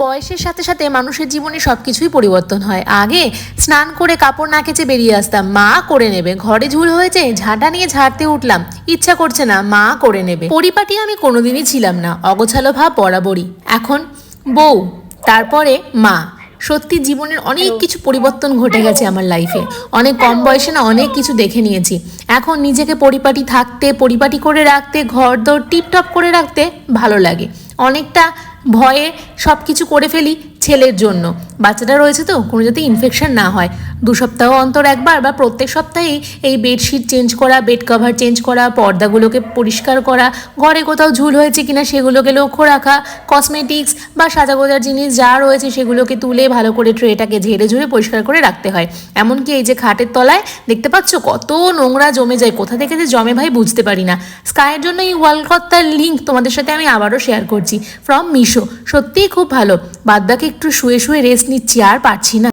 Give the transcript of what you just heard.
বয়সের সাথে সাথে মানুষের জীবনে সব কিছুই পরিবর্তন হয়। আগে স্নান করে কাপড় না কেচে বেরিয়ে আসতাম। মা করে নেবে। ঘরে ঝুল হয়েছে, ঝাঁটা নিয়ে ঝাড়তে উঠলাম। ইচ্ছা করছে না, মা করে নেবে। পরিপাটি আমি কোনোদিনই ছিলাম না। অগোছালো ভাব বরাবরই। এখন বউ, তারপরে মা। সত্যি জীবনের অনেক কিছু পরিবর্তন ঘটে গেছে আমার লাইফে অনেক কম বয়সে না অনেক কিছু দেখে নিয়েছি। এখন নিজেকে পরিপাটি থাকতে, পরিপাটি করে রাখতে ঘর দর টিপটপ করে রাখতে ভালো লাগে। অনেকটা ভয়ে সব কিছু করে ফেলি ছেলের জন্য। বাচ্চাটা রয়েছে তো, কোনো যাতে ইনফেকশন না হয়। দু সপ্তাহ অন্তর একবার বা প্রত্যেক সপ্তাহেই এই বেডশিট চেঞ্জ করা বেড কভার চেঞ্জ করা, পর্দাগুলোকে পরিষ্কার করা, ঘরে কোথাও ঝুল হয়েছে কিনা সেগুলোকে লক্ষ্য রাখা কসমেটিক্স বা সাজাগোজার জিনিস যা রয়েছে সেগুলোকে তুলে ভালো করে ট্রেটাকে ঝেড়ে ঝুড়ে পরিষ্কার করে রাখতে হয়। এমনকি এই যে খাটের তলায় দেখতে পাচ্ছ কত নোংরা জমে যায়, কোথা থেকে যে জমে ভাই বুঝতে পারি না। স্কাইয়ের জন্য এই ওয়ালকত্তার লিঙ্ক তোমাদের সাথে আমি আবারও শেয়ার করছি ফ্রম মিশো। সত্যিই খুব ভালো। বাদবাকি একটু শুয়ে শুয়ে রেস্ট নিচ্ছি আর পারছি না।